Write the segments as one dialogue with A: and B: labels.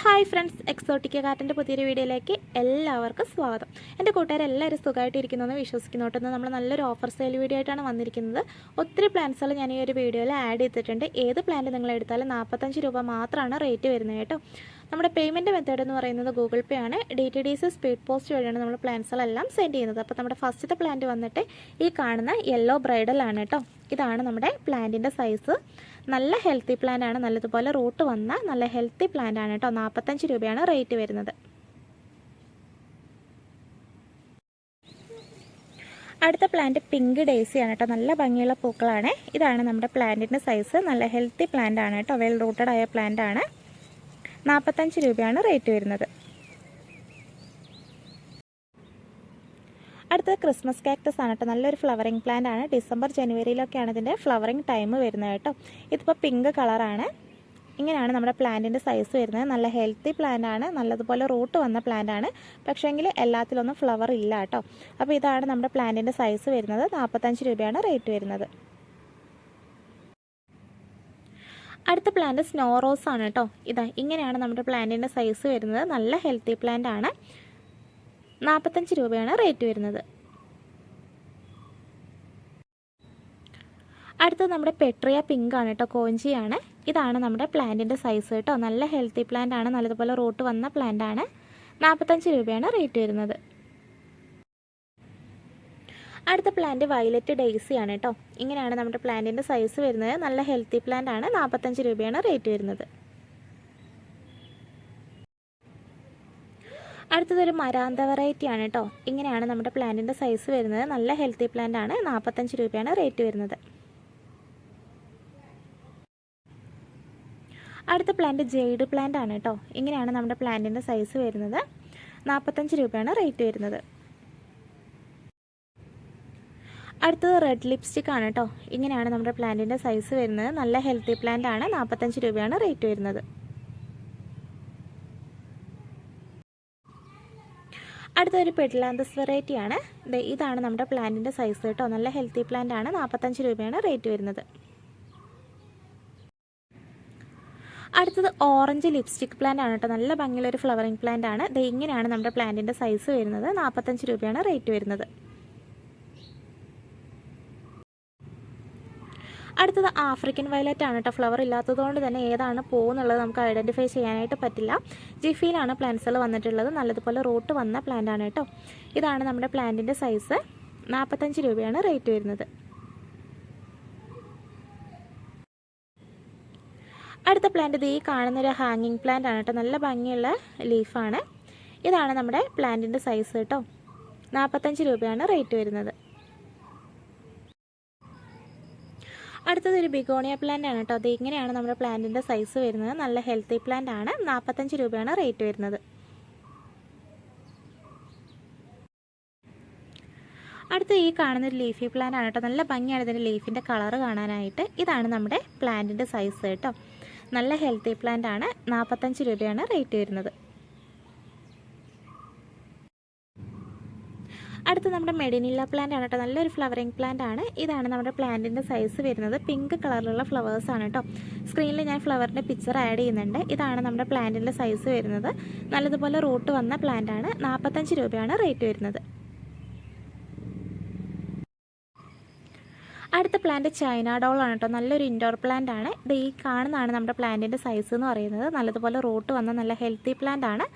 A: Hi friends Exotica കാറ്റിന്റെ പുതിയൊരു വീഡിയോയിലേക്ക് എല്ലാവർക്കും സ്വാഗതം. എന്റെ കൂട്ടുകാരെല്ലാവരും സുഖമായിട്ടിരിക്കുന്നു എന്ന് വിശ്വസിക്കുന്നു കേട്ടോ. നമ്മൾ നല്ലൊരു ഓഫർ സെയിൽ വീഡിയോ ആയിട്ടാണ് വന്നിരിക്കുന്നത്. ഒത്തിരി പ്ലാൻസുകൾ ഞാൻ ഈ ഒരു വീഡിയോയിൽ ആഡ് ചെയ്തിട്ടുണ്ട്. ഏത് പ്ലാന്റ് നിങ്ങൾ എടുത്താലും നാൽപ്പത്തഞ്ച് രൂപ മാത്രമാണ് റേറ്റ് വരുന്നത് കേട്ടോ. നമ്മുടെ പേയ്മെന്റ് മെത്തേഡ് എന്ന് പറയുന്നത് ഗൂഗിൾ പേ ആണ്. D T D C speed post വഴിയാണ് നമ്മൾ പ്ലാൻസുകളെല്ലാം സെൻഡ് ചെയ്യുന്നത്. അപ്പോൾ നമ്മുടെ ഫസ്റ്റത്തെ പ്ലാന്റ് വന്നിട്ട് ഈ കാണുന്ന യെല്ലോ ബ്രൈഡലാണ് കേട്ടോ. ഇതാണ് നമ്മുടെ പ്ലാന്റിന്റെ സൈസ് നല്ല ഹെൽത്തി പ്ലാന്റ് ആണ്. നല്ലതുപോലെ റൂട്ട് വന്ന നല്ല ഹെൽത്തി പ്ലാന്റ് ആണ് കേട്ടോ നാൽപ്പത്തഞ്ച് രൂപയാണ് റേറ്റ് വരുന്നത്. അടുത്ത പ്ലാന്റ് പിങ്ക് ഡേസി ആണ് കേട്ടോ നല്ല ഭംഗിയുള്ള പൂക്കളാണ്. ഇതാണ് നമ്മുടെ പ്ലാന്റിന്റെ സൈസ് നല്ല ഹെൽത്തി പ്ലാന്റ് ആണ് കേട്ടോ വെൽ റൂട്ടഡ് ആയ പ്ലാന്റ് ആണ്. നാൽപ്പത്തഞ്ച് രൂപയാണ് റേറ്റ് വരുന്നത്. അടുത്തത് ക്രിസ്മസ് കാക്ടസ് ആണ് കേട്ടോ നല്ലൊരു ഫ്ലവറിങ് പ്ലാന്റ് ആണ്. ഡിസംബർ ജനുവരിയിലൊക്കെയാണ് ഇതിന്റെ ഫ്ലവറിങ് ടൈം വരുന്നത് കേട്ടോ. ഇതിപ്പോൾ പിങ്ക് കളറാണ് ഇങ്ങനെയാണ് നമ്മുടെ പ്ലാന്റിന്റെ സൈസ് വരുന്നത്. നല്ല ഹെൽത്തി പ്ലാന്റ് ആണ്. നല്ലതുപോലെ റൂട്ട് വന്ന പ്ലാന്റ് ആണ്. പക്ഷേങ്കിൽ എല്ലാത്തിലൊന്നും ഫ്ലവർ ഇല്ല കേട്ടോ. അപ്പോൾ ഇതാണ് നമ്മുടെ പ്ലാന്റിന്റെ സൈസ് വരുന്നത്. നാൽപ്പത്തഞ്ച് രൂപയാണ് റേറ്റ് വരുന്നത്. അടുത്ത പ്ലാന്റ് സ്നോ റോസ് ആണ് കേട്ടോ. ഇതാ ഇങ്ങനെയാണ് നമ്മുടെ പ്ലാന്റിന്റെ സൈസ് വരുന്നത്. നല്ല ഹെൽത്തി പ്ലാന്റ് ആണ്. നാൽപ്പത്തഞ്ച് രൂപയാണ് റേറ്റ് വരുന്നത്. അടുത്തത് നമ്മുടെ പെട്രിയ പിങ്ക് ആണ് കേട്ടോ കോഞ്ചിയാണ് ഇതാണ് നമ്മുടെ പ്ലാന്റിന്റെ സൈസ് കേട്ടോ നല്ല ഹെൽത്തി പ്ലാന്റ് ആണ് നല്ലതുപോലെ റൂട്ട് വന്ന പ്ലാന്റ് ആണ്. നാൽപ്പത്തഞ്ച് രൂപയാണ് റേറ്റ് വരുന്നത്. അടുത്ത പ്ലാന്റ് വയലറ്റ് ഡെയ്സി ആണ് കേട്ടോ. ഇങ്ങനെയാണ് നമ്മുടെ പ്ലാന്റിന്റെ സൈസ് വരുന്നത്. നല്ല ഹെൽത്തി പ്ലാന്റ് ആണ് നാൽപ്പത്തഞ്ച് രൂപയാണ് റേറ്റ് വരുന്നത്. അടുത്തതൊരു മരാന്ത വെറൈറ്റി ആണ് കേട്ടോ ഇങ്ങനെയാണ് നമ്മുടെ പ്ലാന്റിന്റെ സൈസ് വരുന്നത്. നല്ല ഹെൽത്തി പ്ലാന്റ് ആണ്. നാൽപ്പത്തഞ്ച് രൂപയാണ് റേറ്റ് വരുന്നത്. അടുത്ത പ്ലാന്റ് ജെയ്ഡ് പ്ലാന്റ് ആണ് കേട്ടോ ഇങ്ങനെയാണ് നമ്മുടെ പ്ലാന്റിന്റെ സൈസ് വരുന്നത്. നാൽപ്പത്തഞ്ച് രൂപയാണ് റേറ്റ് വരുന്നത്. അടുത്തത് റെഡ് ലിപ്സ്റ്റിക് ആണ് കേട്ടോ ഇങ്ങനെയാണ് നമ്മുടെ പ്ലാന്റിന്റെ സൈസ് വരുന്നത്. നല്ല ഹെൽത്തി പ്ലാന്റ് ആണ്. നാൽപ്പത്തഞ്ച് രൂപയാണ് റേറ്റ് വരുന്നത്. അടുത്തൊരു പെഡ്ലാന്തസ് വെറൈറ്റി ആണ്. ദേ ഇതാണ് നമ്മുടെ പ്ലാന്റിന്റെ സൈസ് കേട്ടോ. നല്ല ഹെൽത്തി പ്ലാന്റ് ആണ്. നാൽപ്പത്തഞ്ച് രൂപയാണ് റേറ്റ് വരുന്നത്. അടുത്തത് ഓറഞ്ച് ലിപ്സ്റ്റിക് പ്ലാന്റ് ആണ് കേട്ടോ. നല്ല ഭംഗിയുള്ള ഒരു ഫ്ലവറിങ് പ്ലാന്റ് ആണ്. ഇങ്ങനെയാണ് നമ്മുടെ പ്ലാന്റിന്റെ സൈസ് വരുന്നത്. നാൽപ്പത്തഞ്ച് രൂപയാണ് റേറ്റ് വരുന്നത്. അടുത്തത് ആഫ്രിക്കൻ വയലറ്റ് ആണ് കേട്ടോ ഫ്ലവർ ഇല്ലാത്തതുകൊണ്ട് തന്നെ ഏതാണ് പോകുന്നുള്ളത് നമുക്ക് ഐഡന്റിഫൈ ചെയ്യാനായിട്ട് പറ്റില്ല. ജിഫിയിലാണ് പ്ലാന്റ്സുകൾ വന്നിട്ടുള്ളത്. നല്ലതുപോലെ റൂട്ട് വന്ന പ്ലാന്റ് ആണ് കേട്ടോ ഇതാണ് നമ്മുടെ പ്ലാന്റിന്റെ സൈസ് നാൽപ്പത്തഞ്ച് രൂപയാണ് റേറ്റ് വരുന്നത്. അടുത്ത പ്ലാന്റ് ഇത് ഈ കാണുന്നൊരു ഹാങ്ങിങ് പ്ലാന്റ് ആണ് കേട്ടോ നല്ല ഭംഗിയുള്ള ലീഫാണ് ഇതാണ് നമ്മുടെ പ്ലാന്റിന്റെ സൈസ് കേട്ടോ നാൽപ്പത്തഞ്ച് രൂപയാണ് റേറ്റ് വരുന്നത്. അടുത്തത് ഒരു ബിഗോണിയ പ്ലാന്റ് ആണ് കേട്ടോ. അത് ഇങ്ങനെയാണ് നമ്മുടെ പ്ലാന്റിന്റെ സൈസ് വരുന്നത്. നല്ല ഹെൽത്തി പ്ലാന്റ് ആണ്. നാൽപ്പത്തഞ്ച് രൂപയാണ് റേറ്റ് വരുന്നത്. അടുത്ത ഈ കാണുന്ന ഒരു ലീഫി പ്ലാന്റ് ആണ് കേട്ടോ. നല്ല ഭംഗിയാണ് ഇതിന്റെ ലീഫിന്റെ കളർ കാണാനായിട്ട്. ഇതാണ് നമ്മുടെ പ്ലാന്റിന്റെ സൈസ് കേട്ടോ. നല്ല ഹെൽത്തി പ്ലാന്റ് ആണ്. നാൽപ്പത്തഞ്ച് രൂപയാണ് റേറ്റ് വരുന്നത്. അടുത്ത് നമ്മുടെ മെഡിനില്ല പ്ലാന്റ് ആണ് കേട്ടോ. നല്ലൊരു ഫ്ലവറിങ് പ്ലാന്റ് ആണ്. ഇതാണ് നമ്മുടെ പ്ലാന്റിന്റെ സൈസ് വരുന്നത്. പിങ്ക് കളറിലുള്ള ഫ്ലവേഴ്സ് ആണ് കേട്ടോ. സ്ക്രീനിൽ ഞാൻ ഫ്ലവറിന്റെ പിക്ചർ ആഡ് ചെയ്യുന്നുണ്ട്. ഇതാണ് നമ്മുടെ പ്ലാന്റിന്റെ സൈസ് വരുന്നത്. നല്ലതുപോലെ റൂട്ട് വന്ന പ്ലാന്റ് ആണ്. നാൽപ്പത്തഞ്ച് രൂപയാണ് റേറ്റ് വരുന്നത്. അടുത്ത പ്ലാന്റ് ചൈന ഡോളാണ് കേട്ടോ. നല്ലൊരു ഇൻഡോർ പ്ലാന്റ് ആണ്. ഇത് ഈ കാണുന്നതാണ് നമ്മുടെ പ്ലാന്റിന്റെ സൈസ് എന്ന് പറയുന്നത്. നല്ലതുപോലെ റൂട്ട് വന്ന നല്ല ഹെൽത്തി പ്ലാന്റ് ആണ്.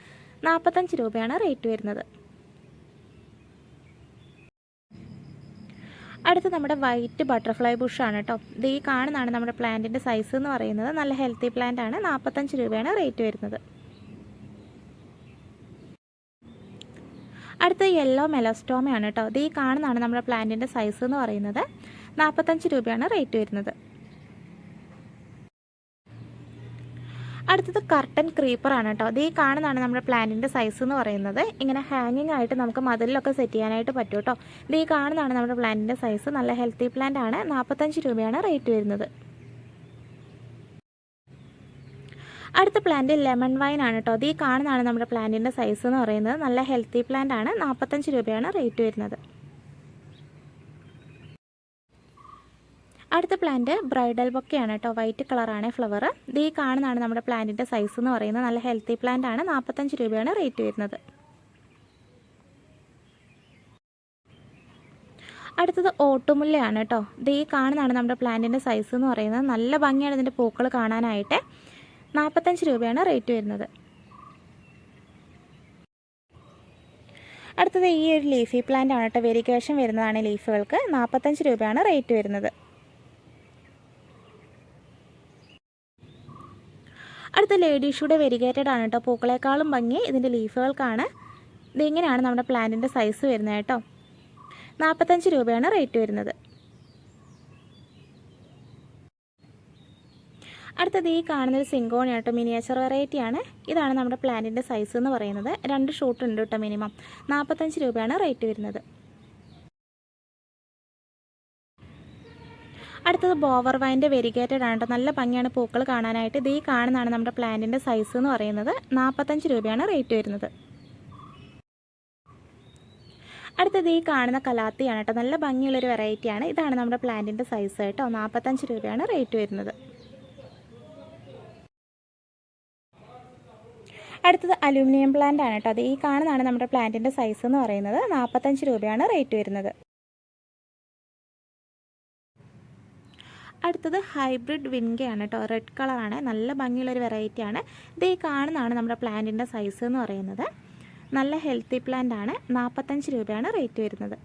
A: നാൽപ്പത്തഞ്ച് രൂപയാണ് റേറ്റ് വരുന്നത്. അടുത്ത് നമ്മുടെ വൈറ്റ് ബട്ടർഫ്ലൈ ബുഷാണ് കേട്ടോ ഇത് ഈ കാണുന്നതാണ് നമ്മുടെ പ്ലാന്റിന്റെ സൈസ് എന്ന് പറയുന്നത്. നല്ല ഹെൽത്തി പ്ലാന്റ് ആണ്. നാൽപ്പത്തഞ്ച് രൂപയാണ് റേറ്റ് വരുന്നത്. അടുത്ത യെല്ലോ മെലസ്റ്റോമയാണ് കേട്ടോ ഇത് ഈ കാണുന്നതാണ് നമ്മുടെ പ്ലാന്റിന്റെ സൈസ് എന്ന് പറയുന്നത്. നാൽപ്പത്തഞ്ച് രൂപയാണ് റേറ്റ് വരുന്നത്. അടുത്തത് കർട്ടൻ ക്രീപ്പറാണ് കേട്ടോ. അത് ഈ കാണുന്നതാണ് നമ്മുടെ പ്ലാന്റിന്റെ സൈസ് എന്ന് പറയുന്നത്. ഇങ്ങനെ ഹാങ്ങിങ് ആയിട്ട് നമുക്ക് മതിലൊക്കെ സെറ്റ് ചെയ്യാനായിട്ട് പറ്റും കേട്ടോ. ഇത് ഈ കാണുന്നതാണ് നമ്മുടെ പ്ലാന്റിന്റെ സൈസ് നല്ല ഹെൽത്തി പ്ലാന്റ് ആണ്. നാൽപ്പത്തഞ്ച് രൂപയാണ് റേറ്റ് വരുന്നത്. അടുത്ത പ്ലാന്റ് ലെമൺ വൈൻ ആണ് കേട്ടോ. അത് ഈ കാണുന്നതാണ് നമ്മുടെ പ്ലാന്റിന്റെ സൈസ് എന്ന് പറയുന്നത്. നല്ല ഹെൽത്തി പ്ലാന്റ് ആണ്. നാൽപ്പത്തഞ്ച് രൂപയാണ് റേറ്റ് വരുന്നത്. അടുത്ത പ്ലാന്റ് ബ്രൈഡൽ ബൊക്കെയാണ് കേട്ടോ. വൈറ്റ് കളറാണ് ഫ്ലവർ ഇത് ഈ കാണുന്നതാണ് നമ്മുടെ പ്ലാന്റിന്റെ സൈസ് എന്ന് പറയുന്നത്. നല്ല ഹെൽത്തി പ്ലാന്റ് ആണ്. നാൽപ്പത്തഞ്ച് രൂപയാണ് റേറ്റ് വരുന്നത്. അടുത്തത് ഓട്ടുമുല്ലയാണ് കേട്ടോ. ഇത് ഈ കാണുന്നതാണ് നമ്മുടെ പ്ലാന്റിന്റെ സൈസ് എന്ന് പറയുന്നത്. നല്ല ഭംഗിയാണ് ഇതിന്റെ പൂക്കൾ കാണാനായിട്ട്. നാൽപ്പത്തഞ്ച് രൂപയാണ് റേറ്റ് വരുന്നത്. അടുത്തത് ഈ ഒരു ലീഫി പ്ലാന്റ് ആണ് കേട്ടോ. വെരിക്കേഷൻ വരുന്നതാണ് ലീഫുകൾക്ക് നാൽപ്പത്തഞ്ച് രൂപയാണ് റേറ്റ് വരുന്നത്. അടുത്ത ലേഡീഷൂടെ വെരിഗേറ്റഡ് ആണ് കേട്ടോ. പൂക്കളെക്കാളും ഭംഗി ഇതിന്റെ ലീഫുകൾക്കാണ്. ഇതിങ്ങനെയാണ് നമ്മുടെ പ്ലാന്റിന്റെ സൈസ് വരുന്നത് കേട്ടോ. നാൽപ്പത്തഞ്ച് രൂപയാണ് റേറ്റ് വരുന്നത്. അടുത്തത് ഈ കാണുന്നൊരു സിങ്കോണി കേട്ടോ. മിനിയേച്ചർ വെറൈറ്റിയാണ്. ഇതാണ് നമ്മുടെ പ്ലാന്റിന്റെ സൈസ് എന്ന് പറയുന്നത്. രണ്ട് ഷൂട്ട് ഉണ്ട് കേട്ടോ മിനിമം. നാൽപ്പത്തഞ്ച് രൂപയാണ് റേറ്റ് വരുന്നത്. അടുത്തത് ബോവർ വൈന്റെ വെരിഗേറ്റഡ് ആണ് നല്ല ഭംഗിയാണ് പൂക്കൾ കാണാനായിട്ട്. ഇത് ഈ കാണുന്നതാണ് നമ്മുടെ പ്ലാന്റിന്റെ സൈസ് എന്ന് പറയുന്നത്. നാൽപ്പത്തഞ്ച് രൂപയാണ് റേറ്റ് വരുന്നത്. അടുത്തത് ഈ കാണുന്ന കലാത്തിയാണ് കേട്ടോ. നല്ല ഭംഗിയുള്ളൊരു വെറൈറ്റിയാണ്. ഇതാണ് നമ്മുടെ പ്ലാന്റിന്റെ സൈസ് കേട്ടോ. നാൽപ്പത്തഞ്ച് രൂപയാണ് റേറ്റ് വരുന്നത്. അടുത്തത് അലൂമിനിയം പ്ലാന്റ് ആണ് കേട്ടോ. അത് ഈ കാണുന്നതാണ് നമ്മുടെ പ്ലാന്റിന്റെ സൈസ് എന്ന് പറയുന്നത്. നാൽപ്പത്തഞ്ച് രൂപയാണ് റേറ്റ് വരുന്നത്. അടുത്തത് ഹൈബ്രിഡ് വിൻകയാണ് കേട്ടോ. റെഡ് കളറാണ് നല്ല ഭംഗിയുള്ളൊരു വെറൈറ്റിയാണ് ഇത് ഈ കാണുന്നതാണ് നമ്മുടെ പ്ലാന്റിന്റെ സൈസ് എന്ന് പറയുന്നത്. നല്ല ഹെൽത്തി പ്ലാന്റ് ആണ്. നാൽപ്പത്തഞ്ച് രൂപയാണ് റേറ്റ് വരുന്നത്.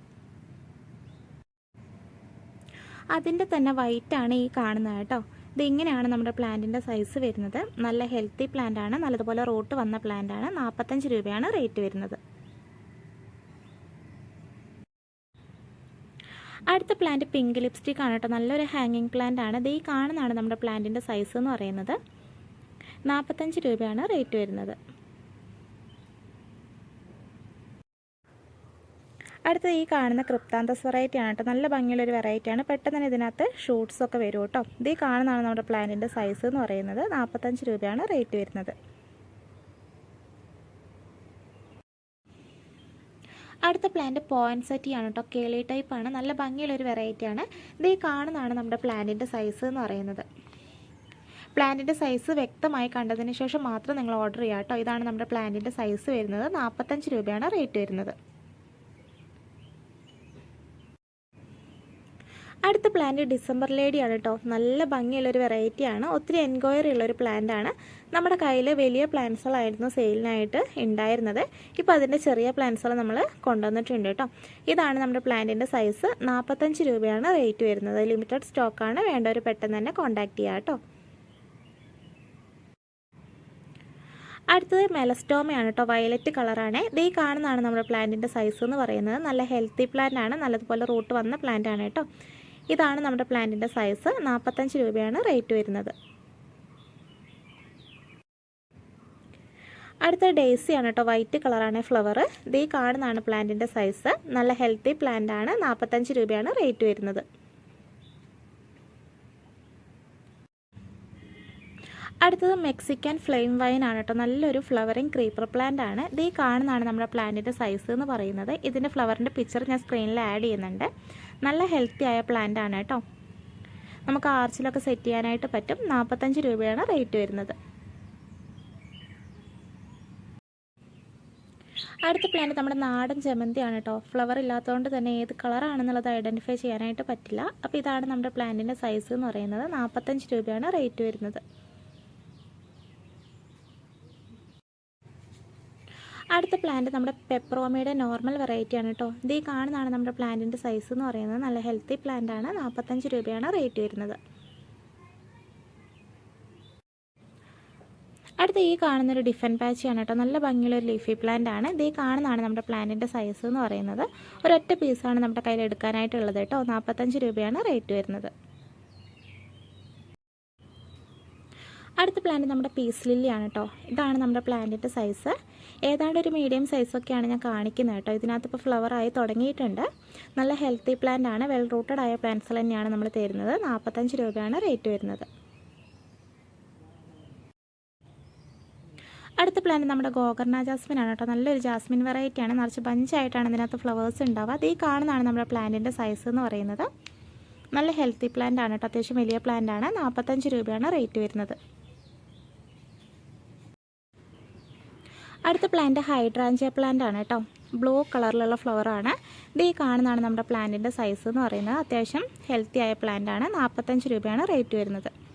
A: അതിന്റെ തന്നെ വൈറ്റ് ആണ് ഈ കാണുന്നത് കേട്ടോ. ഇത് ഇങ്ങനെയാണ് നമ്മുടെ പ്ലാന്റിന്റെ സൈസ് വരുന്നത്. നല്ല ഹെൽത്തി പ്ലാന്റ് ആണ്. നല്ലതുപോലെ റൂട്ട് വന്ന പ്ലാന്റ് ആണ്. നാൽപ്പത്തഞ്ച് രൂപയാണ് റേറ്റ് വരുന്നത്. അടുത്ത പ്ലാന്റ് പിങ്ക് ലിപ്സ്റ്റിക് ആണ് കേട്ടോ. നല്ലൊരു ഹാങ്ങിങ് പ്ലാന്റ് ആണ്. ഇത് ഈ കാണുന്നതാണ് നമ്മുടെ പ്ലാന്റിന്റെ സൈസ് എന്ന് പറയുന്നത്. നാൽപ്പത്തഞ്ച് രൂപയാണ് റേറ്റ് വരുന്നത്. അടുത്ത ഈ കാണുന്ന ക്രിപ്താന്തസ് വെറൈറ്റി ആണ് കേട്ടോ. നല്ല ഭംഗിയുള്ളൊരു വെറൈറ്റിയാണ് പെട്ടെന്ന് തന്നെ ഇതിനകത്ത് ഷൂട്ട്സ് ഒക്കെ വരും കേട്ടോ. ഇത് ഈ കാണുന്നതാണ് നമ്മുടെ പ്ലാന്റിന്റെ സൈസ് എന്ന് പറയുന്നത്. നാൽപ്പത്തഞ്ച് രൂപയാണ് റേറ്റ് വരുന്നത്. അടുത്ത പ്ലാന്റ് പോയിന്റ് സെറ്റി ആണ് കേട്ടോ കേളി ടൈപ്പ് ആണ്. നല്ല ഭംഗിയുള്ളൊരു വെറൈറ്റിയാണ് ഇത് ഈ കാണുന്നതാണ് നമ്മുടെ പ്ലാന്റിന്റെ സൈസ് എന്ന് പറയുന്നത്. പ്ലാന്റിന്റെ സൈസ് വ്യക്തമായി കണ്ടതിന് ശേഷം മാത്രം നിങ്ങൾ ഓർഡർ ചെയ്യുക കേട്ടോ ഇതാണ് നമ്മുടെ പ്ലാന്റിന്റെ സൈസ് വരുന്നത്. നാൽപ്പത്തഞ്ച് രൂപയാണ് റേറ്റ് വരുന്നത്. അടുത്ത പ്ലാന്റ് ഡിസംബർ ലേഡിയാണ് കേട്ടോ നല്ല ഭംഗിയുള്ളൊരു വെറൈറ്റിയാണ് ഒത്തിരി എൻക്വയറി ഉള്ളൊരു പ്ലാന്റ് ആണ്. നമ്മുടെ കയ്യിൽ വലിയ പ്ലാന്റ്സുകളായിരുന്നു സെയിലിനായിട്ട് ഉണ്ടായിരുന്നത്. ഇപ്പോൾ അതിന്റെ ചെറിയ പ്ലാന്റ്സുകൾ നമ്മൾ കൊണ്ടുവന്നിട്ടുണ്ട് കേട്ടോ. ഇതാണ് നമ്മുടെ പ്ലാന്റിന്റെ സൈസ്. നാൽപ്പത്തഞ്ച് രൂപയാണ് റേറ്റ് വരുന്നത്. ലിമിറ്റഡ് സ്റ്റോക്കാണ്. വേണ്ടവർ പെട്ടെന്ന് തന്നെ കോൺടാക്റ്റ് ചെയ്യുക കേട്ടോ. അടുത്തത് മെലസ്റ്റോമയാണ് കേട്ടോ. വയലറ്റ് കളറാണ്. ഈ കാണുന്നതാണ് നമ്മുടെ പ്ലാന്റിന്റെ സൈസ് എന്ന് പറയുന്നത്. നല്ല ഹെൽത്തി പ്ലാന്റ് ആണ്. നല്ലതുപോലെ റൂട്ട് വന്ന പ്ലാന്റ് ആണ് കേട്ടോ. ഇതാണ് നമ്മുടെ പ്ലാന്റിന്റെ സൈസ്. നാൽപ്പത്തഞ്ച് രൂപയാണ് റേറ്റ് വരുന്നത്. അടുത്ത ഡേസി ആണ് കേട്ടോ. വൈറ്റ് കളറാണ് ഫ്ലവർ ഇത് കാണുന്നതാണ് പ്ലാന്റിന്റെ സൈസ് നല്ല ഹെൽത്തി പ്ലാന്റ് ആണ്. നാൽപ്പത്തഞ്ച് രൂപയാണ് റേറ്റ് വരുന്നത്. അടുത്തത് മെക്സിക്കൻ ഫ്ലെയിം വൈൻ ആണ് കേട്ടോ. നല്ലൊരു ഫ്ലവറിങ് ക്രീപ്പർ പ്ലാന്റ് ആണ്. ഇത് ഈ കാണുന്നതാണ് നമ്മുടെ പ്ലാന്റിന്റെ സൈസ് എന്ന് പറയുന്നത്. ഇതിന്റെ ഫ്ലവറിന്റെ പിക്ചർ ഞാൻ സ്ക്രീനിൽ ആഡ് ചെയ്യുന്നുണ്ട്. നല്ല ഹെൽത്തി ആയ പ്ലാന്റ് ആണ് കേട്ടോ. നമുക്ക് ആർച്ചിലൊക്കെ സെറ്റ് ചെയ്യാനായിട്ട് പറ്റും. നാൽപ്പത്തഞ്ച് രൂപയാണ് റേറ്റ് വരുന്നത്. അടുത്ത പ്ലാന്റ് നമ്മുടെ നാടൻ ജമന്തിയാണ് കേട്ടോ ഫ്ലവർ ഇല്ലാത്തതുകൊണ്ട് തന്നെ ഏത് കളറാണെന്നുള്ളത് ഐഡന്റിഫൈ ചെയ്യാനായിട്ട് പറ്റില്ല. അപ്പോൾ ഇതാണ് നമ്മുടെ പ്ലാന്റിന്റെ സൈസ് എന്ന് പറയുന്നത്. നാൽപ്പത്തഞ്ച് രൂപയാണ് റേറ്റ് വരുന്നത്. അടുത്ത പ്ലാന്റ് നമ്മുടെ പെപ്രോമയുടെ നോർമൽ വെറൈറ്റി ആണ് കേട്ടോ ഇത് ഈ കാണുന്നതാണ് നമ്മുടെ പ്ലാന്റിന്റെ സൈസ് എന്ന് പറയുന്നത്. നല്ല ഹെൽത്തി പ്ലാന്റ് ആണ്. നാൽപ്പത്തഞ്ച് രൂപയാണ് റേറ്റ് വരുന്നത്. അടുത്ത ഈ കാണുന്നൊരു ഡിഫൻ പാച്ചിയാണ് കേട്ടോ. നല്ല ഭംഗിയുള്ള ഒരു ലീഫി പ്ലാന്റ് ആണ്. ഇത് ഈ കാണുന്നതാണ് നമ്മുടെ പ്ലാന്റിന്റെ സൈസ് എന്ന് പറയുന്നത്. ഒരൊറ്റ പീസാണ് നമ്മുടെ കയ്യിൽ എടുക്കാനായിട്ടുള്ളത് കേട്ടോ. നാൽപ്പത്തഞ്ച് രൂപയാണ് റേറ്റ് വരുന്നത്. അടുത്ത പ്ലാന്റ് നമ്മുടെ പീസ് ലില്ലിയാണ് കേട്ടോ. ഇതാണ് നമ്മുടെ പ്ലാന്റിന്റെ സൈസ് ഏതാണ്ട് ഒരു മീഡിയം സൈസൊക്കെയാണ് ഞാൻ കാണിക്കുന്നത് കേട്ടോ. ഇതിനകത്ത് ഇപ്പോൾ ഫ്ലവർ ആയി തുടങ്ങിയിട്ടുണ്ട്. നല്ല ഹെൽത്തി പ്ലാന്റ് ആണ്. വെൽ റൂട്ടഡ് ആയ പ്ലാന്റ്സ് തന്നെയാണ് നമ്മൾ തരുന്നത്. നാൽപ്പത്തഞ്ച് രൂപയാണ് റേറ്റ് വരുന്നത്. അടുത്ത പ്ലാന്റ് നമ്മുടെ ഗോകർണ ജാസ്മിൻ ആണ് കേട്ടോ. നല്ലൊരു ജാസ്മിൻ വെറൈറ്റി ആണ്. നിറച്ച് ബഞ്ചായിട്ടാണ് ഇതിനകത്ത് ഫ്ലവേഴ്സ് ഉണ്ടാവുക. അത് ഈ കാണുന്നതാണ് നമ്മുടെ പ്ലാന്റിന്റെ സൈസ് എന്ന് പറയുന്നത്. നല്ല ഹെൽത്തി പ്ലാന്റ് ആണ് കേട്ടോ. അത്യാവശ്യം വലിയ പ്ലാന്റ് ആണ്. നാൽപ്പത്തഞ്ച് രൂപയാണ് റേറ്റ് വരുന്നത്. അടുത്ത പ്ലാന്റ് ഹൈഡ്രാഞ്ചിയ പ്ലാന്റ് ആണ് കേട്ടോ. ബ്ലൂ കളറിലുള്ള ഫ്ലവർ ആണ്. ഇത് ഈ കാണുന്നതാണ് നമ്മുടെ പ്ലാന്റിന്റെ സൈസ് എന്ന് പറയുന്നത്. അത്യാവശ്യം ഹെൽത്തി ആയ പ്ലാന്റ് ആണ്. നാൽപ്പത്തഞ്ച് രൂപയാണ് റേറ്റ് വരുന്നത്.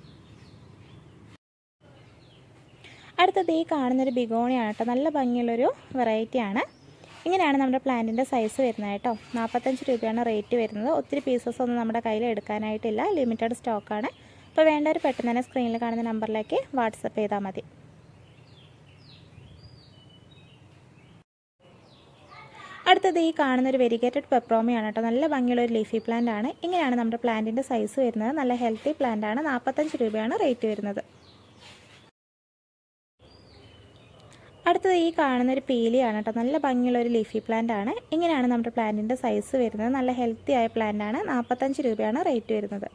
A: അടുത്തത് ഈ കാണുന്നൊരു ബിഗോണിയാണ് കേട്ടോ. നല്ല ഭംഗിയുള്ളൊരു വെറൈറ്റിയാണ് ഇങ്ങനെയാണ് നമ്മുടെ പ്ലാന്റിന്റെ സൈസ് വരുന്നത് കേട്ടോ. നാൽപ്പത്തഞ്ച് രൂപയാണ് റേറ്റ് വരുന്നത്. ഒത്തിരി പീസസ് ഒന്നും നമ്മുടെ കയ്യിൽ എടുക്കാനായിട്ടില്ല. ലിമിറ്റഡ് സ്റ്റോക്കാണ് അപ്പോൾ വേണ്ടവർ പെട്ടെന്ന് തന്നെ സ്ക്രീനിൽ കാണുന്ന നമ്പറിലേക്ക് വാട്സപ്പ് ചെയ്താൽ മതി. അടുത്തത് ഈ കാണുന്ന ഒരു വെരിഗേറ്റഡ് പെപ്രോമിയാണ് കേട്ടോ. നല്ല ഭംഗിയുള്ള ഒരു ലീഫി പ്ലാന്റ് ആണ്. ഇങ്ങനെയാണ് നമ്മുടെ പ്ലാന്റിന്റെ സൈസ് വരുന്നത്. നല്ല ഹെൽത്തി പ്ലാന്റ് ആണ്. നാൽപ്പത്തഞ്ച് രൂപയാണ് റേറ്റ് വരുന്നത്. അടുത്തത് ഈ കാണുന്ന ഒരു പീലിയാണ് കേട്ടോ. നല്ല ഭംഗിയുള്ള ഒരു ലീഫി പ്ലാന്റ് ആണ്. ഇങ്ങനെയാണ് നമ്മുടെ പ്ലാന്റിന്റെ സൈസ് വരുന്നത്. നല്ല ഹെൽത്തി ആയ പ്ലാന്റ് ആണ്. നാൽപ്പത്തഞ്ച് രൂപയാണ് റേറ്റ് വരുന്നത്.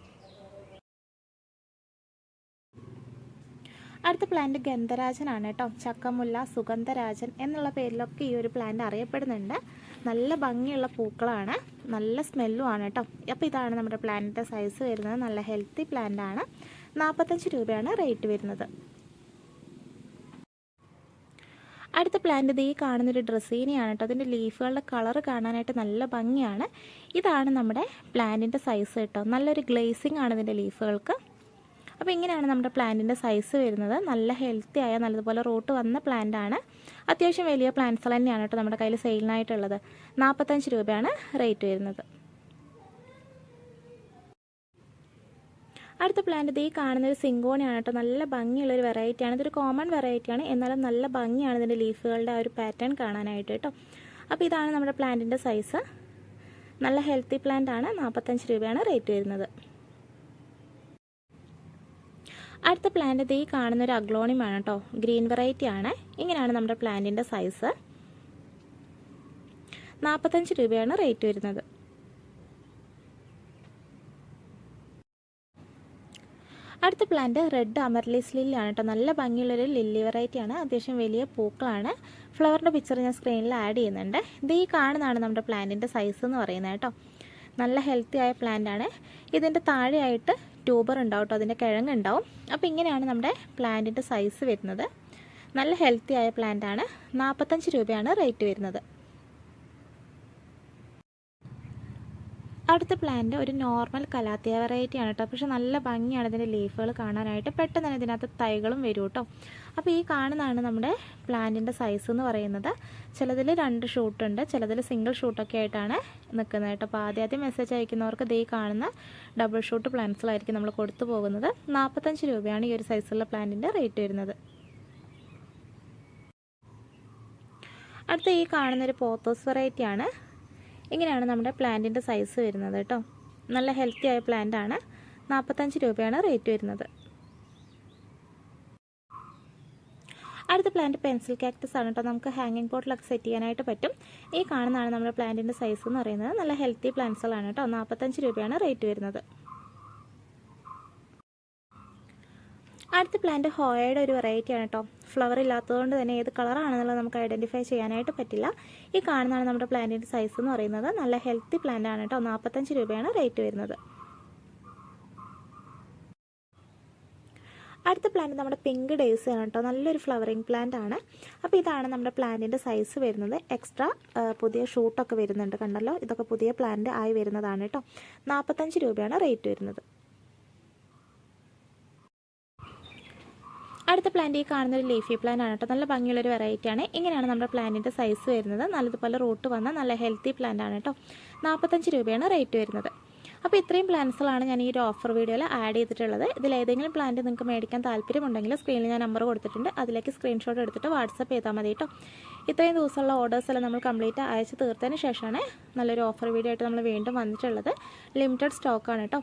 A: അടുത്ത പ്ലാന്റ് ഗന്ധരാജനാണ് കേട്ടോ. ചക്കമുല്ല സുഗന്ധരാജൻ എന്നുള്ള പേരിലൊക്കെ ഈ ഒരു പ്ലാന്റ് അറിയപ്പെടുന്നുണ്ട്. നല്ല ഭംഗിയുള്ള പൂക്കളാണ്. നല്ല സ്മെല്ലും ആണ് കേട്ടോ. അപ്പോൾ ഇതാണ് നമ്മുടെ പ്ലാന്റിന്റെ സൈസ് വരുന്നത്. നല്ല ഹെൽത്തി പ്ലാന്റ് ആണ്. നാൽപ്പത്തഞ്ച് രൂപയാണ് റേറ്റ് വരുന്നത്. അടുത്ത പ്ലാന്റ് ദേ കാണുന്നൊരു ഡ്രസ്സീനെയാണ് കേട്ടോ. അതിന്റെ ലീഫുകളുടെ കളർ കാണാനായിട്ട് നല്ല ഭംഗിയാണ്. ഇതാണ് നമ്മുടെ പ്ലാന്റിന്റെ സൈസ് കേട്ടോ. നല്ലൊരു ഗ്ലേസിംഗ് ആണ് ഇതിന്റെ ലീഫുകൾക്ക് അപ്പോൾ ഇങ്ങനെയാണ് നമ്മുടെ പ്ലാന്റിന്റെ സൈസ് വരുന്നത്. നല്ല ഹെൽത്തി ആയ നല്ലതുപോലെ റൂട്ട് വന്ന പ്ലാന്റ് ആണ്. അത്യാവശ്യം വലിയ പ്ലാന്റ്സ് തന്നെയാണ് കേട്ടോ നമ്മുടെ കയ്യിൽ സെയിലിനായിട്ടുള്ളത് നാൽപ്പത്തഞ്ച് രൂപയാണ് റേറ്റ് വരുന്നത്. അടുത്ത പ്ലാന്റ് ഈ കാണുന്ന ഒരു സിങ്കോണിയാണ് കേട്ടോ. നല്ല ഭംഗിയുള്ള ഒരു വെറൈറ്റിയാണ് ഇതൊരു കോമൺ വെറൈറ്റിയാണ് എന്നാലും നല്ല ഭംഗിയാണ് ഇതിന്റെ ലീഫുകളുടെ ആ ഒരു പാറ്റേൺ കാണാനായിട്ട് കേട്ടോ. അപ്പോൾ ഇതാണ് നമ്മുടെ പ്ലാന്റിന്റെ സൈസ് നല്ല ഹെൽത്തി പ്ലാന്റ് ആണ്. നാൽപ്പത്തഞ്ച് രൂപയാണ് റേറ്റ് വരുന്നത്. അടുത്ത പ്ലാന്റ് ഈ കാണുന്ന ഒരു അഗ്ലോണിമാണ് കേട്ടോ. ഗ്രീൻ വെറൈറ്റി ആണ്. ഇങ്ങനെയാണ് നമ്മുടെ പ്ലാന്റിന്റെ സൈസ് നാൽപ്പത്തഞ്ച് രൂപയാണ് റേറ്റ് വരുന്നത്. അടുത്ത പ്ലാന്റ് റെഡ് അമർലീസ് ലില്ലിയാണ് കേട്ടോ നല്ല ഭംഗിയുള്ളൊരു ലില്ലി വെറൈറ്റിയാണ് അത്യാവശ്യം വലിയ പൂക്കളാണ്. ഫ്ലവറിന്റെ പിക്ചർ ഞാൻ സ്ക്രീനിൽ ആഡ് ചെയ്യുന്നുണ്ട്. ഇത് ഈ കാണുന്നതാണ് നമ്മുടെ പ്ലാന്റിന്റെ സൈസ് എന്ന് പറയുന്നത് കേട്ടോ നല്ല ഹെൽത്തി ആയ പ്ലാന്റ് ആണ്. ഇതിന്റെ താഴെയായിട്ട് ട്യൂബർ ഉണ്ടാവും കേട്ടോ അതിന്റെ കിഴങ്ങുണ്ടാവും അപ്പോൾ ഇങ്ങനെയാണ് നമ്മുടെ പ്ലാന്റിന്റെ സൈസ് വരുന്നത്. നല്ല ഹെൽത്തി ആയ പ്ലാന്റ് ആണ്. നാൽപ്പത്തഞ്ച് രൂപയാണ് റേറ്റ് വരുന്നത്. അടുത്ത പ്ലാന്റ് ഒരു നോർമൽ കലാത്തിയ വെറൈറ്റി ആണ് കേട്ടോ പക്ഷെ നല്ല ഭംഗിയാണ് ഇതിന്റെ ലീഫുകൾ കാണാനായിട്ട്. പെട്ടെന്ന് തന്നെ ഇതിനകത്ത് തൈകളും വരും കേട്ടോ അപ്പോൾ ഈ കാണുന്നതാണ് നമ്മുടെ പ്ലാന്റിന്റെ സൈസ് എന്ന് പറയുന്നത്. ചിലതിൽ രണ്ട് ഷൂട്ടുണ്ട് ചിലതിൽ സിംഗിൾ ഷൂട്ടൊക്കെ ആയിട്ടാണ് നിൽക്കുന്നത് കേട്ടോ അപ്പോൾ ആദ്യം മെസ്സേജ് അയക്കുന്നവർക്ക് ദേ കാണുന്ന ഡബിൾ ഷൂട്ട് പ്ലാന്റ്സിലായിരിക്കും നമ്മൾ കൊടുത്തു പോകുന്നത്. നാൽപ്പത്തഞ്ച് രൂപയാണ് ഈ ഒരു സൈസുള്ള പ്ലാന്റിന്റെ റേറ്റ് വരുന്നത്. അടുത്ത ഈ കാണുന്നൊരു പോത്തോസ് വെറൈറ്റി ആണ്. ഇങ്ങനെയാണ് നമ്മുടെ പ്ലാന്റിന്റെ സൈസ് വരുന്നത് കേട്ടോ. നല്ല ഹെൽത്തി ആയ പ്ലാന്റ് ആണ്. നാൽപ്പത്തഞ്ച് രൂപയാണ് റേറ്റ് വരുന്നത്. അടുത്ത പ്ലാന്റ് പെൻസിൽ കാക്ടസ് ആണ് കേട്ടോ. നമുക്ക് ഹാങ്ങിങ് പോട്ടിലൊക്കെ സെറ്റ് ചെയ്യാനായിട്ട് പറ്റും. ഈ കാണുന്നതാണ് നമ്മുടെ പ്ലാന്റിന്റെ സൈസ് എന്ന് പറയുന്നത്. നല്ല ഹെൽത്തി പ്ലാന്റ്സുകളാണ് കേട്ടോ. നാൽപ്പത്തഞ്ച് രൂപയാണ് റേറ്റ് വരുന്നത്. അടുത്ത പ്ലാന്റ് ഹോയയുടെ ഒരു വെറൈറ്റിയാണ് കേട്ടോ. ഫ്ലവർ ഇല്ലാത്തതുകൊണ്ട് തന്നെ ഏത് കളറാണെന്നുള്ളത് നമുക്ക് ഐഡന്റിഫൈ ചെയ്യാനായിട്ട് പറ്റില്ല. ഈ കാണുന്നതാണ് നമ്മുടെ പ്ലാന്റിന്റെ സൈസ് എന്ന് പറയുന്നത്. നല്ല ഹെൽത്തി പ്ലാന്റ് ആണ് കേട്ടോ. നാൽപ്പത്തഞ്ച് രൂപയാണ് റേറ്റ് വരുന്നത്. അടുത്ത പ്ലാന്റ് നമ്മുടെ പിങ്ക് ഡേയ്സ് ആണ് കേട്ടോ. നല്ലൊരു ഫ്ലവറിങ് പ്ലാന്റ് ആണ്. അപ്പോൾ ഇതാണ് നമ്മുടെ പ്ലാന്റിന്റെ സൈസ് വരുന്നത്. എക്സ്ട്രാ പുതിയ ഷൂട്ടൊക്കെ വരുന്നുണ്ട് കണ്ടല്ലോ. ഇതൊക്കെ പുതിയ പ്ലാന്റ് ആയി വരുന്നതാണ് കേട്ടോ. നാൽപ്പത്തഞ്ച് രൂപയാണ് റേറ്റ് വരുന്നത്. അടുത്ത പ്ലാന്റ് ഈ കാണുന്ന ഒരു ലീഫി പ്ലാന്റ് ആണ് കേട്ടോ. നല്ല ഭംഗിയുള്ളൊരു വെറൈറ്റി ആണ്. ഇങ്ങനെയാണ് നമ്മുടെ പ്ലാന്റിന്റെ സൈസ് വരുന്നത്. നല്ലതുപോലെ റൂട്ട് വന്ന നല്ല ഹെൽത്തി പ്ലാന്റ് ആണ് കേട്ടോ. നാൽപ്പത്തഞ്ച് രൂപയാണ് റേറ്റ് വരുന്നത്. അപ്പോൾ ഇത്രയും പ്ലാന്റ്സുകളാണ് ഞാൻ ഈ ഒരു ഓഫർ വീഡിയോയിൽ ആഡ് ചെയ്തിട്ടുള്ളത്. ഇതിൽ ഏതെങ്കിലും പ്ലാന്റ് നിങ്ങൾക്ക് മേടിക്കാൻ താല്പര്യമുണ്ടെങ്കിൽ സ്ക്രീനിൽ ഞാൻ നമ്പർ കൊടുത്തിട്ടുണ്ട്. അതിലേക്ക് സ്ക്രീൻഷോട്ട് എടുത്തിട്ട് വാട്സപ്പ് ചെയ്താൽ മതി കേട്ടോ. ഇത്രയും ദിവസമുള്ള ഓർഡേഴ്സ് എല്ലാം നമ്മൾ കംപ്ലീറ്റ് അയച്ച് തീർത്തതിന് ശേഷമാണ് നല്ലൊരു ഓഫർ വീഡിയോ ആയിട്ട് നമ്മൾ വീണ്ടും വന്നിട്ടുള്ളത്. ലിമിറ്റഡ് സ്റ്റോക്കാണ് കേട്ടോ.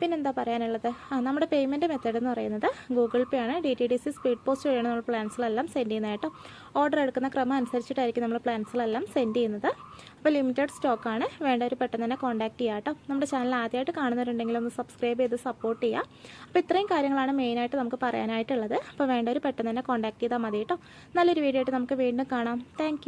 A: പിന്നെന്താ പറയാനുള്ളത്? ആ നമ്മുടെ പേയ്മെന്റ് മെത്തേഡ് എന്ന് പറയുന്നത് ഗൂഗിൾ പേ ആണ്. D T D C speed post വഴിയാണ് നമ്മൾ പ്ലാൻസിലെല്ലാം സെൻഡ് ചെയ്യുന്നത് കേട്ടോ. ഓർഡർ എടുക്കുന്ന ക്രമം അനുസരിച്ചിട്ടായിരിക്കും നമ്മൾ പ്ലാൻസിലെല്ലാം സെൻഡ് ചെയ്യുന്നത്. അപ്പോൾ ലിമിറ്റഡ് സ്റ്റോക്കാണ് വേണ്ടവർ പെട്ടെന്ന് തന്നെ കോൺടാക്ട് ചെയ്യുക കേട്ടോ. നമ്മുടെ ചാനൽ ആദ്യമായിട്ട് കാണുന്നവരുണ്ടെങ്കിൽ ഒന്ന് സബ്സ്ക്രൈബ് ചെയ്ത് സപ്പോർട്ട് ചെയ്യുക അപ്പോൾ ഇത്രയും കാര്യങ്ങളാണ് മെയിനായിട്ട് നമുക്ക് പറയാനായിട്ടുള്ളത്. അപ്പോൾ വേണ്ടവർ പെട്ടെന്ന് തന്നെ കോൺടാക്ട് ചെയ്താൽ മതി കേട്ടോ. നല്ലൊരു വീഡിയോ ആയിട്ട് നമുക്ക് വീണ്ടും കാണാം. താങ്ക്